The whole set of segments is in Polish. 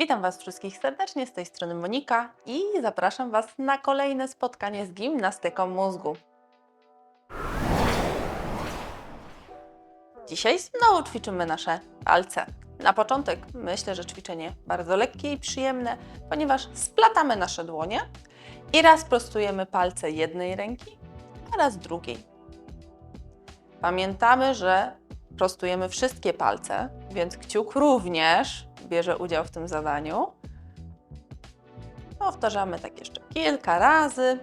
Witam Was wszystkich serdecznie, z tej strony Monika i zapraszam Was na kolejne spotkanie z gimnastyką mózgu. Dzisiaj znowu ćwiczymy nasze palce. Na początek myślę, że ćwiczenie bardzo lekkie i przyjemne, ponieważ splatamy nasze dłonie i raz prostujemy palce jednej ręki, a raz drugiej. Pamiętamy, że prostujemy wszystkie palce, więc kciuk również bierze udział w tym zadaniu. Powtarzamy tak jeszcze kilka razy.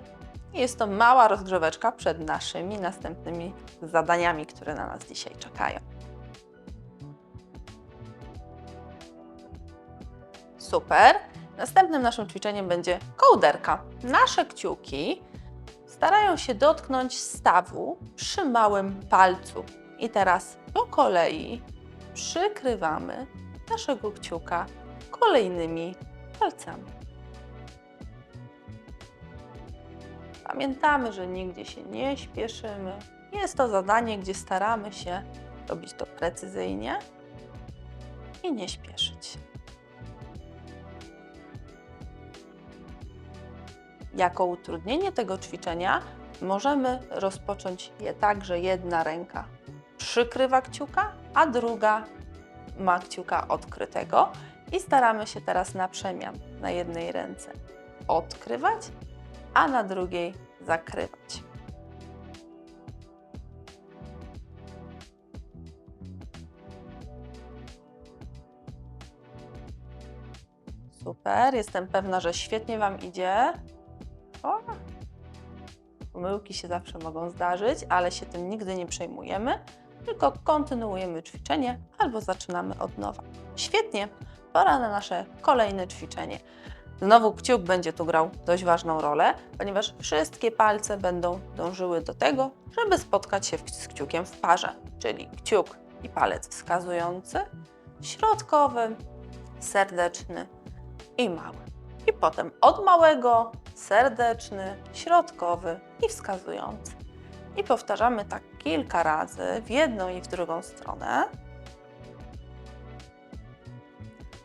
Jest to mała rozgrzeweczka przed naszymi następnymi zadaniami, które na nas dzisiaj czekają. Super. Następnym naszym ćwiczeniem będzie kołderka. Nasze kciuki starają się dotknąć stawu przy małym palcu. I teraz po kolei przykrywamy naszego kciuka kolejnymi palcami. Pamiętamy, że nigdzie się nie śpieszymy. Jest to zadanie, gdzie staramy się robić to precyzyjnie i nie śpieszyć. Jako utrudnienie tego ćwiczenia możemy rozpocząć je tak, że jedna ręka przykrywa kciuka, a druga ma kciuka odkrytego i staramy się teraz na przemian na jednej ręce odkrywać, a na drugiej zakrywać. Super, jestem pewna, że świetnie Wam idzie. O, pomyłki się zawsze mogą zdarzyć, ale się tym nigdy nie przejmujemy tylko kontynuujemy ćwiczenie albo zaczynamy od nowa. Świetnie, pora na nasze kolejne ćwiczenie. Znowu kciuk będzie tu grał dość ważną rolę, ponieważ wszystkie palce będą dążyły do tego, żeby spotkać się z kciukiem w parze, czyli kciuk i palec wskazujący, środkowy, serdeczny i mały. I potem od małego, serdeczny, środkowy i wskazujący. I powtarzamy tak kilka razy w jedną i w drugą stronę.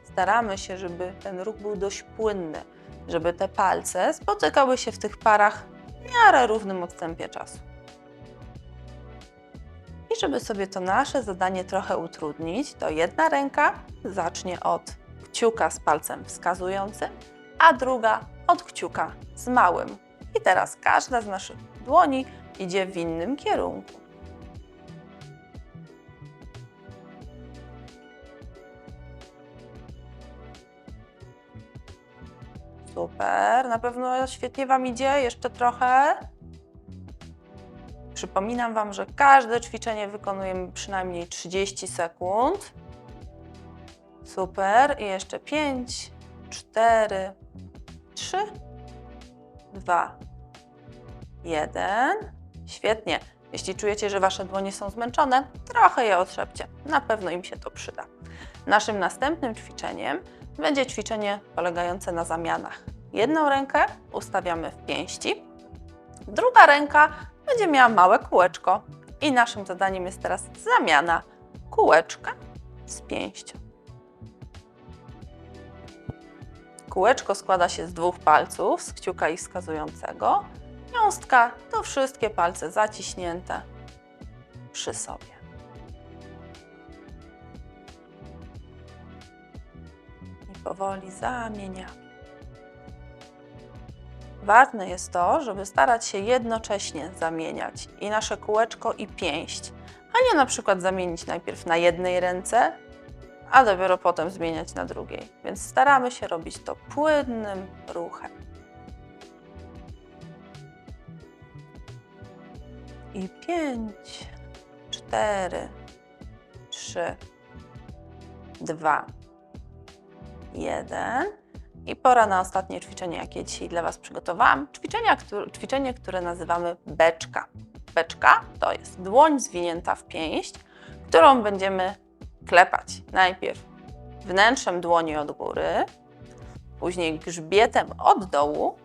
Staramy się, żeby ten ruch był dość płynny, żeby te palce spotykały się w tych parach w miarę równym odstępie czasu. I żeby sobie to nasze zadanie trochę utrudnić, to jedna ręka zacznie od kciuka z palcem wskazującym, a druga od kciuka z małym. I teraz każda z naszych dłoni idzie w innym kierunku. Super, na pewno świetnie Wam idzie, jeszcze trochę. Przypominam Wam, że każde ćwiczenie wykonujemy przynajmniej 30 sekund. Super, i jeszcze 5, 4, 3, 2, 1. Świetnie. Jeśli czujecie, że Wasze dłonie są zmęczone, trochę je otrzepcie. Na pewno im się to przyda. Naszym następnym ćwiczeniem będzie ćwiczenie polegające na zamianach. Jedną rękę ustawiamy w pięści, druga ręka będzie miała małe kółeczko i naszym zadaniem jest teraz zamiana kółeczka z pięścią. Kółeczko składa się z dwóch palców, z kciuka i wskazującego. Jąstka to wszystkie palce zaciśnięte przy sobie. Powoli zamieniamy. Ważne jest to, żeby starać się jednocześnie zamieniać i nasze kółeczko, i pięść, a nie na przykład zamienić najpierw na jednej ręce, a dopiero potem zmieniać na drugiej. Więc staramy się robić to płynnym ruchem. I pięć, cztery, trzy, dwa, jeden. I pora na ostatnie ćwiczenie, jakie dzisiaj dla Was przygotowałam. Ćwiczenia, które, ćwiczenie, które nazywamy beczka. Beczka to jest dłoń zwinięta w pięść, którą będziemy klepać najpierw wnętrzem dłoni od góry, później grzbietem od dołu,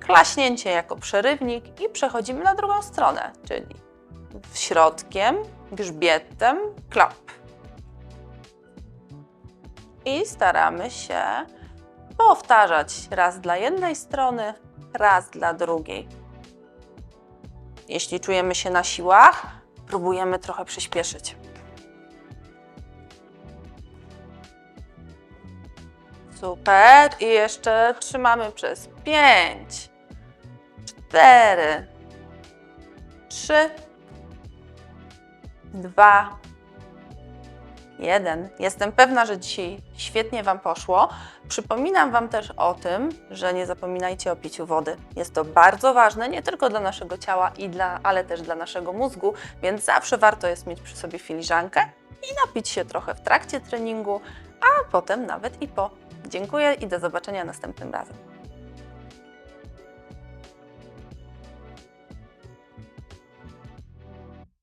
klaśnięcie jako przerywnik i przechodzimy na drugą stronę, czyli środkiem, grzbietem, klap. I staramy się powtarzać raz dla jednej strony, raz dla drugiej. Jeśli czujemy się na siłach, próbujemy trochę przyspieszyć. Super. I jeszcze trzymamy przez 5, 4, 3, 2, 1. Jestem pewna, że dzisiaj świetnie Wam poszło. Przypominam Wam też o tym, że nie zapominajcie o piciu wody. Jest to bardzo ważne nie tylko dla naszego ciała, i dla, ale też dla naszego mózgu, więc zawsze warto jest mieć przy sobie filiżankę i napić się trochę w trakcie treningu, a potem nawet i po. Dziękuję i do zobaczenia następnym razem.